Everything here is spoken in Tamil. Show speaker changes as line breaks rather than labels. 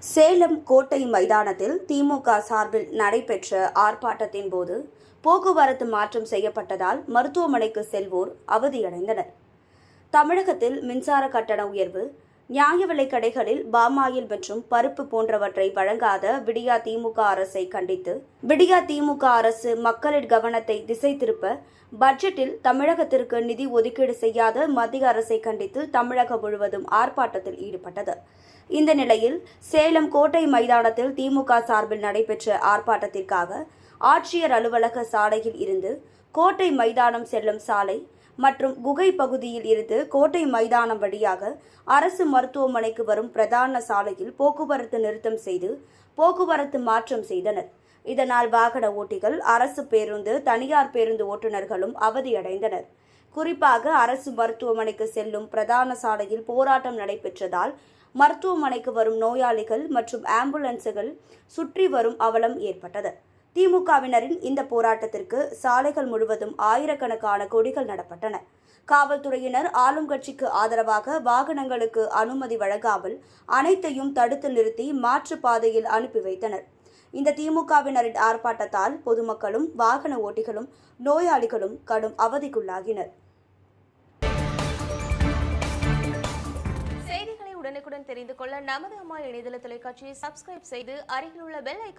சேலம் கோட்டை மைதானத்தில் திமுக சார்பில் நடைபெற்ற ஆர்ப்பாட்டத்தின் போது போக்குவரத்து மாற்றம் செய்யப்பட்டதால் மருத்துவமனைக்கு செல்வோர் அவதியடைந்தனர். தமிழகத்தில் மின்சார கட்டண உயர்வு நியாய விலைக் கடைகளில் பாமாயில் மற்றும் பருப்பு போன்றவற்றை வழங்காத விடியா திமுக அரசை கண்டித்து விடியா திமுக அரசு மக்களின் கவனத்தை திசை திருப்ப பட்ஜெட்டில் தமிழகத்திற்கு நிதி ஒதுக்கீடு செய்யாத மத்திய அரசை கண்டித்து தமிழகம் முழுவதும் ஆர்ப்பாட்டத்தில் ஈடுபட்டது. இந்த நிலையில் சேலம் கோட்டை மைதானத்தில் திமுக சார்பில் நடைபெற்ற ஆர்ப்பாட்டத்திற்காக ஆட்சியர் அலுவலக சாலையில் இருந்து கோட்டை மைதானம் செல்லும் சாலை மற்றும் குகை பகுதியில் இருந்து கோட்டை மைதானம் வழியாக அரசு மருத்துவமனைக்கு வரும் பிரதான சாலையில் போக்குவரத்து நிறுத்தம் செய்து போக்குவரத்து மாற்றம் செய்தனர். இதனால் வாகன ஓட்டிகள் அரசு பேருந்து தனியார் பேருந்து ஓட்டுநர்களும் அவதியடைந்தனர். குறிப்பாக அரசு மருத்துவமனைக்கு செல்லும் பிரதான சாலையில் போராட்டம் நடைபெற்றதால் மருத்துவமனைக்கு வரும் நோயாளிகள் மற்றும் ஆம்புலன்ஸுகள் சுற்றி வரும் அவலம் ஏற்பட்டது. திமுகவினரின் இந்த போராட்டத்திற்கு சாலைகள் முழுவதும் ஆயிரக்கணக்கான கொடிகள் நடப்பட்டன. காவல்துறையினர் ஆளும் கட்சிக்கு ஆதரவாக வாகனங்களுக்கு அனுமதி வழங்காமல் அனைத்தையும் தடுத்து நிறுத்தி மாற்றுப் பாதையில் அனுப்பி வைத்தனர். இந்த திமுகவினரின் ஆர்ப்பாட்டத்தால் பொதுமக்களும் வாகன ஓட்டிகளும் நோயாளிகளும் கடும் அவதிக்குள்ளாகினர்.
செய்திகளை உடனுக்குடன் தெரிந்து கொள்ள நமது அம்மா இணையதள தொலைக்காட்சியை சப்ஸ்கிரைப் செய்து அருகில் உள்ள பெல் ஐக்கான்